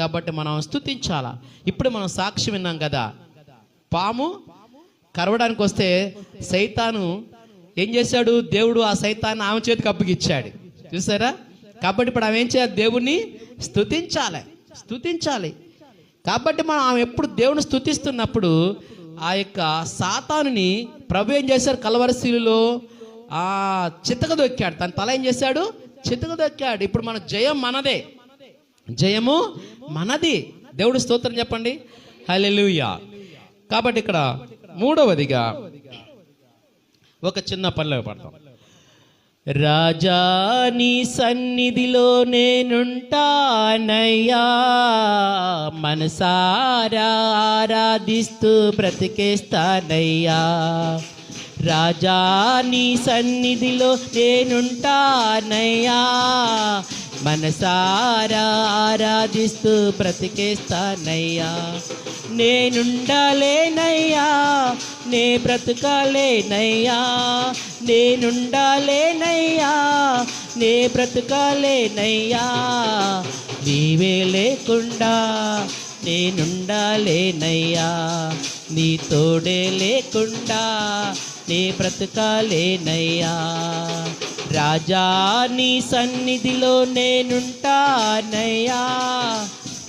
కాబట్టి మనం స్తుతించాలా? ఇప్పుడు మనం సాక్ష్యం విన్నాం కదా. పాము కరవడానికి వస్తే సైతాను ఏం చేశాడు? దేవుడు ఆ సైతాన్ని ఆమె చేతికి అప్పగిచ్చాడు. చూసారా? కాబట్టి ఇప్పుడు ఆమె ఏం చేయాలి? దేవుణ్ణి స్థుతించాలి స్థుతించాలి కాబట్టి మనం ఆమె ఎప్పుడు దేవుని స్థుతిస్తున్నప్పుడు ఆ యొక్క సాతానుని ప్రభు ఏం చేశారు కలవరశీలులో ఆ చిత్తక దొక్కాడు తన తల ఏం చేశాడు? చిత్తక దొక్కాడు ఇప్పుడు మన జయం మనదే. జయము మనది. దేవుడు స్తోత్రం చెప్పండి. హలెలుయా కాబట్టి ఇక్కడ మూడవదిగా ఒక చిన్న పనిలో పడతాం రాజా నీ సన్నిధిలో నేనుంటానయ్యా. మనసారా ఆరాధిస్తూ బ్రతికేస్తానయ్యా. రాజా నీ సన్నిధిలో నేనుంటానయ్యా. మనసారా ఆరాధిస్తూ బ్రతికేస్తానయ్యా. నేనుండాలేనయ్యా నే బ్రతకాలేనయ్యా. నేనుండాలేనయ్యా నే బ్రతకాలేనయ్యా. నీవే లేకుండా నేనుండాలేనయ్యా నీ తోడే లేకుండా నే బ్రతకాలేనయ్యా. రాజా నీ సన్నిధిలో నేనుంటానయ్యా.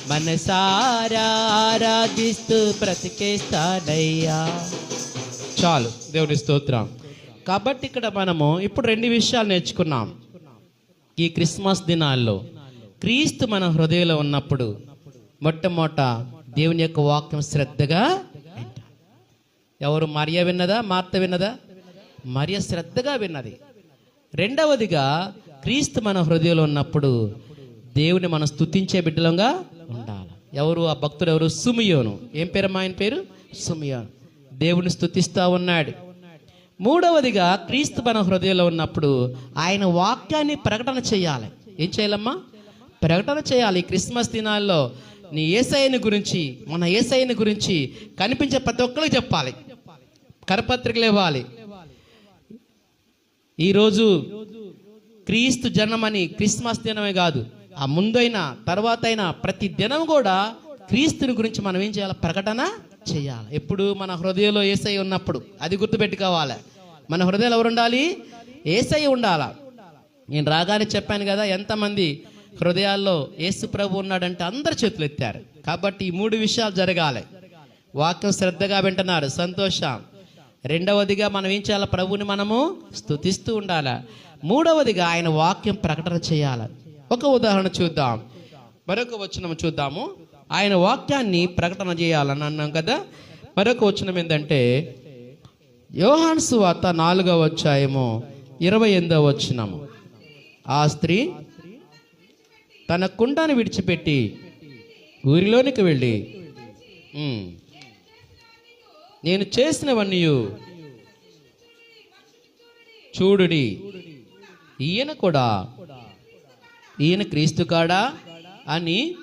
మనసారా ఆరాధిస్తూ బ్రతికేస్తానయ్యా. చాలు దేవుని స్తోత్రం. కాబట్టి ఇక్కడ మనము ఇప్పుడు రెండు విషయాలు నేర్చుకున్నాం. ఈ క్రిస్మస్ దినాల్లో క్రీస్తు మన హృదయంలో ఉన్నప్పుడు మొట్టమొదట దేవుని యొక్క వాక్యం శ్రద్ధగా ఎవరు మరియ విన్నదా? మార్త విన్నదా? మరియ శ్రద్ధగా విన్నది. రెండవదిగా క్రీస్తు మన హృదయంలో ఉన్నప్పుడు దేవుని మనం స్తుతించే బిడ్డలంగా ఉండాలి. ఎవరు? ఆ భక్తుడు ఎవరు? సుమియోను. ఏం పేరమ్మా ఆయన పేరు? సుమియోను. దేవుని స్థుతిస్తూ ఉన్నాడు. మూడవదిగా క్రీస్తు మన హృదయంలో ఉన్నప్పుడు ఆయన వాక్యాన్ని ప్రకటన చేయాలి. ఏం చేయాలమ్మా? ప్రకటన చేయాలి. క్రిస్మస్ దినాల్లో నీ ఏసైని గురించి మన ఏసైని గురించి కనిపించే ప్రతి ఒక్కరికి చెప్పాలి. కరపత్రికలు ఇవ్వాలి. ఈరోజు క్రీస్తు జనమని క్రిస్మస్ దినమే కాదు ఆ ముందైన తర్వాత అయినా ప్రతి దినం కూడా క్రీస్తుని గురించి మనం ఏం చేయాలి? ప్రకటన చేయాలి. ఎప్పుడు మన హృదయంలో ఏసై ఉన్నప్పుడు అది గుర్తుపెట్టుకోవాలి. మన హృదయంలో ఎవరు ఉండాలి? ఏసై ఉండాలా? నేను రాగానే చెప్పాను కదా ఎంతమంది హృదయాల్లో ఏసు ప్రభు ఉన్నాడంటే అందరు చేతులు ఎత్తారు కాబట్టి ఈ మూడు విషయాలు జరగాలి. వాక్యం శ్రద్ధగా వింటున్నారు. సంతోషం. రెండవదిగా మనం ఏం చేయాలి? ప్రభుని మనము స్తుతిస్తూ ఉండాలి. మూడవదిగా ఆయన వాక్యం ప్రకటన చేయాలి. ఒక ఉదాహరణ చూద్దాం. మరొక వచనం చూద్దాము. ఆయన వాక్యాన్ని ప్రకటన చేయాలని అన్నాం కదా. మరొక వచనం ఏంటంటే యోహాన్ సువార్త నాలుగవ అధ్యాయము ఇరవై ఎనిమిదవ వచనము. ఆ స్త్రీ తన కుండను విడిచిపెట్టి ఊరిలోనికి వెళ్ళి నేను చేసినవన్నీ చూడుడి. ఈయన కూడా. ఈయన క్రీస్తు కాడా అని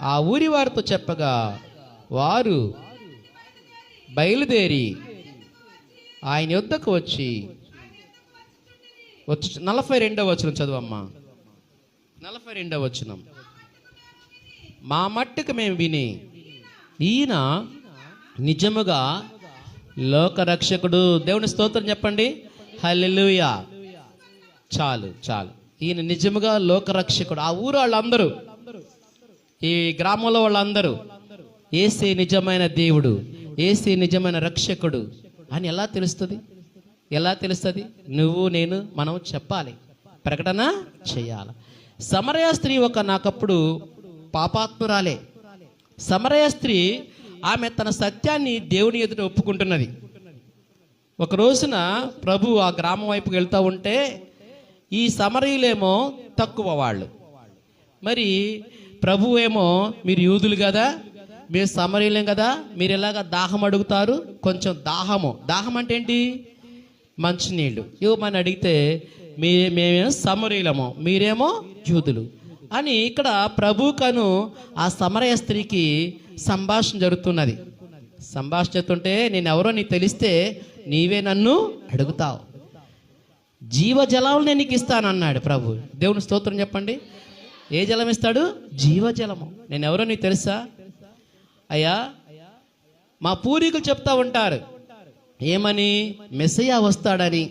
ఆ ఊరి వారితో చెప్పగా వారు బయలుదేరి ఆయన యుద్ధకు వచ్చి వచ్చి నలభై రెండవ వచనం చదువమ్మా. నలభై రెండవ వచనం. మా మట్టుకు మేము విని ఈయన నిజముగా లోకరక్షకుడు దేవుని స్తోత్రం చెప్పండి? హల్లెలూయా. చాలు చాలు. ఈయన నిజముగా లోకరక్షకుడు. ఆ ఊరు వాళ్ళందరూ ఈ గ్రామంలో వాళ్ళందరూ ఏసీ నిజమైన దేవుడు ఏసీ నిజమైన రక్షకుడు అని ఎలా తెలుస్తుంది? ఎలా తెలుస్తుంది? నువ్వు నేను మనం చెప్పాలి. ప్రకటన చేయాలి. సమరయ స్త్రీ ఒక నాకప్పుడు పాపాత్మురాలే. సమరయ స్త్రీ ఆమె తన సత్యాన్ని దేవుని ఎదుట ఒప్పుకుంటున్నది. ఒక రోజున ప్రభు ఆ గ్రామం వైపుకి వెళ్తూ ఉంటే ఈ సమరీయులేమో తక్కువ వాళ్ళు. మరి ప్రభు ఏమో మీరు యూదులు కదా మీరు సమరీలేం కదా మీరు ఎలాగ దాహం అడుగుతారు? కొంచెం దాహము. దాహం అంటే ఏంటి? మంచినీళ్ళు. ఇవ్వమని అడిగితే మీ మేమేమో సమరీలము మీరేమో యూదులు. అని ఇక్కడ ప్రభు కను ఆ సమరయ స్త్రీకి సంభాషణ జరుగుతున్నది. సంభాషణ జరుగుతుంటే నేను ఎవరో నీకు తెలిస్తే నీవే నన్ను అడుగుతావు. జీవజలాలు నేను నీకు ఇస్తాను అన్నాడు ప్రభు. దేవుని స్తోత్రం చెప్పండి. ఏ జలం ఇస్తాడు? జీవజలము నేను ఎవరో నీకు తెలుసా? అయ్యా మా పూర్వీకులు చెప్తా ఉంటారు. ఏమని? మెస్సయ్య వస్తాడని.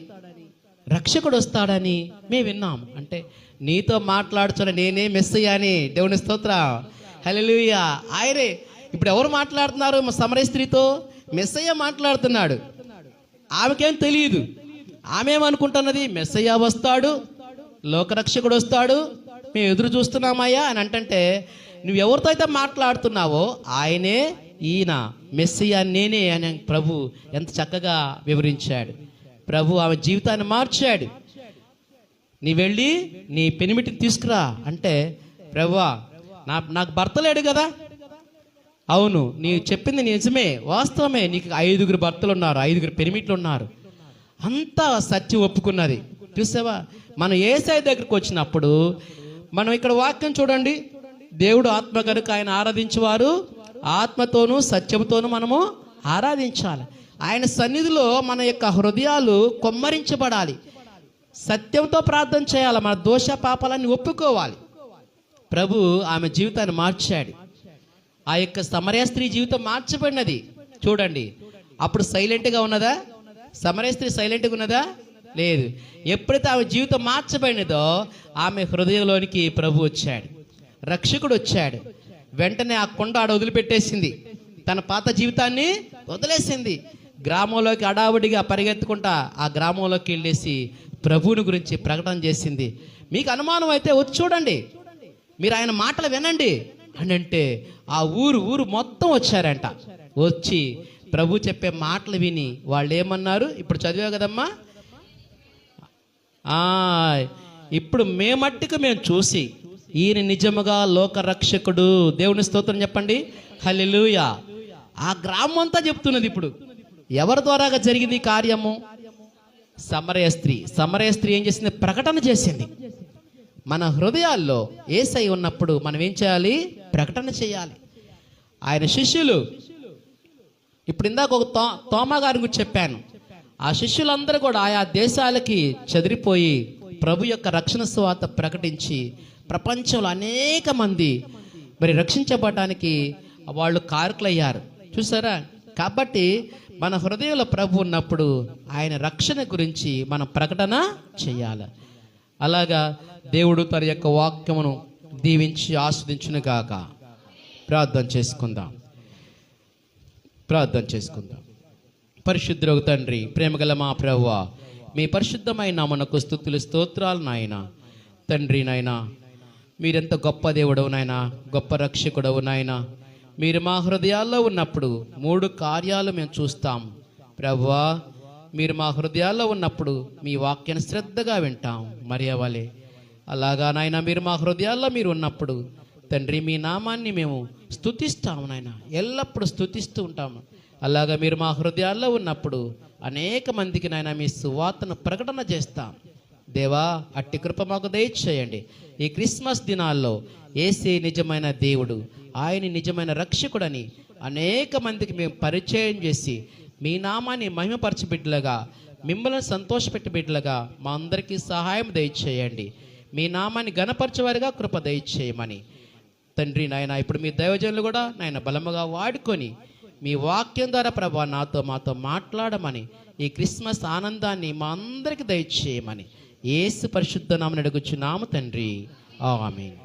రక్షకుడు వస్తాడని మేము విన్నాం. అంటే నీతో మాట్లాడుచున్న నేనే మెస్సయ్య అని దేవుని స్తోత్ర. హల్లెలూయా. ఆయనే ఇప్పుడు ఎవరు మాట్లాడుతున్నారు మా సమరయ స్త్రీతో? మెస్సయ్య మాట్లాడుతున్నాడు. ఆమెకేం తెలియదు ఆమె ఏమనుకుంటున్నది మెస్సయ్య వస్తాడు. లోకరక్షకుడు వస్తాడు మేము ఎదురు చూస్తున్నామయ్యా అని అంటంటే నువ్వు ఎవరితో అయితే మాట్లాడుతున్నావో ఆయనే ఈయన మెస్సియా నేనే అని ప్రభు ఎంత చక్కగా వివరించాడు. ప్రభు ఆమె జీవితాన్ని మార్చాడు. నీ వెళ్ళి నీ పెనిమిటిని తీసుకురా అంటే ప్రభువా నా నాకు భర్త లేడు కదా. అవును నీ చెప్పింది నిజమే. వాస్తవమే నీకు ఐదుగురు భర్తలు ఉన్నారు ఐదుగురు పెనిమిట్లు ఉన్నారు అంతా సత్యం ఒప్పుకున్నది. చూసావా? మనం ఏసై దగ్గరికి వచ్చినప్పుడు మనం ఇక్కడ వాక్యం చూడండి. దేవుడు ఆత్మ కనుక ఆయన ఆరాధించేవారు ఆత్మతోనూ సత్యంతోనూ మనము ఆరాధించాలి. ఆయన సన్నిధిలో మన యొక్క హృదయాలు కొమ్మరించబడాలి. సత్యంతో ప్రార్థన చేయాలి. మన దోష పాపాలన్నీ ఒప్పుకోవాలి. ప్రభు ఆమె జీవితాన్ని మార్చాడు. ఆ యొక్క సమరయ స్త్రీ జీవితం మార్చబడినది. చూడండి. అప్పుడు సైలెంట్గా ఉన్నదా? సమరయ స్త్రీ సైలెంట్గా ఉన్నదా? లేదు. ఎప్పుడైతే ఆమె జీవితం మార్చబడినదో ఆమె హృదయంలోనికి ప్రభు వచ్చాడు. రక్షకుడు వచ్చాడు. వెంటనే ఆ కొండ ఆడ వదిలిపెట్టేసింది. తన పాత జీవితాన్ని వదిలేసింది. గ్రామంలోకి అడావుడిగా పరిగెత్తుకుంటా ఆ గ్రామంలోకి వెళ్ళేసి ప్రభువుని గురించి ప్రకటన చేసింది. మీకు అనుమానం అయితే వచ్చి చూడండి. మీరు ఆయన మాటలు వినండి. అని అంటే ఆ ఊరు ఊరు మొత్తం వచ్చారంట. వచ్చి ప్రభు చెప్పే మాటలు విని వాళ్ళు ఏమన్నారు? ఇప్పుడు చదివా కదమ్మా? ఇప్పుడు మేమట్టుకు మేము చూసి ఈయన నిజముగా లోక రక్షకుడు. దేవుని స్తోత్రం చెప్పండి. హలిలుయా ఆ గ్రామం అంతా చెప్తున్నది ఇప్పుడు. ఎవరి ద్వారాగా జరిగింది కార్యము? సమరయ స్త్రీ. సమరయ స్త్రీ ఏం చేసింది? ప్రకటన చేసింది. మన హృదయాల్లో ఏసై ఉన్నప్పుడు మనం ఏం చేయాలి? ప్రకటన చేయాలి. ఆయన శిష్యులు ఇప్పుడు ఇందాక ఒక తో తోమా గారి గురించి చెప్పాను. ఆ శిష్యులందరూ కూడా ఆయా దేశాలకి చెదిరిపోయి ప్రభు యొక్క రక్షణ స్వాత ప్రకటించి ప్రపంచంలో అనేక మంది మరి రక్షించబడటానికి వాళ్ళు కారకులయ్యారు. చూసారా? కాబట్టి మన హృదయంలో ప్రభు ఉన్నప్పుడు ఆయన రక్షణ గురించి మనం ప్రకటన చేయాలి. అలాగా దేవుడు తన యొక్క వాక్యమును దీవించి ఆస్వాదించును గాక. ప్రార్థన చేసుకుందాం. ప్రార్థన చేసుకుందాం. పరిశుద్ధులకు తండ్రి ప్రేమగల మా ప్రభువ మీ పరిశుద్ధమైన మనకు స్థుతులు స్తోత్రాలు నాయన. తండ్రి నాయన మీరెంత గొప్ప దేవుడవు నాయన గొప్ప రక్షకుడవు నాయనా. మీరు మా హృదయాల్లో ఉన్నప్పుడు మూడు కార్యాలు మేము చూస్తాం. ప్రవ్వా మీరు మా హృదయాల్లో ఉన్నప్పుడు మీ వాక్యాన్ని శ్రద్ధగా వింటాం. మరియవలే అలాగా నాయన మీరు మా హృదయాల్లో మీరు ఉన్నప్పుడు తండ్రి మీ నామాన్ని మేము స్థుతిస్తాము నాయన. ఎల్లప్పుడూ స్థుతిస్తూ ఉంటాము. అలాగా మీరు మా హృదయాల్లో ఉన్నప్పుడు అనేక మందికి నాయన మీ సువార్తను ప్రకటన చేస్తాం. దేవా అట్టి కృప మాకు దయచేయండి. ఈ క్రిస్మస్ దినాల్లో ఏసే నిజమైన దేవుడు ఆయన నిజమైన రక్షకుడని అనేక మందికి మేము పరిచయం చేసి మీ నామాన్ని మహిమపరచ బిడ్డలుగా మిమ్మల్ని సంతోషపెట్టి బిడ్డలుగా మా అందరికీ సహాయం దయచేయండి. మీ నామాన్ని గణపరచేవారిగా కృప దయచేయమని. తండ్రి నాయన ఇప్పుడు మీ దైవజనులు కూడా నాయన బలముగా వాడుకొని మీ వాక్యం ద్వారా ప్రభా నాతో మాతో మాట్లాడమని ఈ క్రిస్మస్ ఆనందాన్ని మా అందరికి దయచేయమని. ఏసు పరిశుద్ధ నామని అడుగుచున్నాము తండ్రి. ఆమేన్.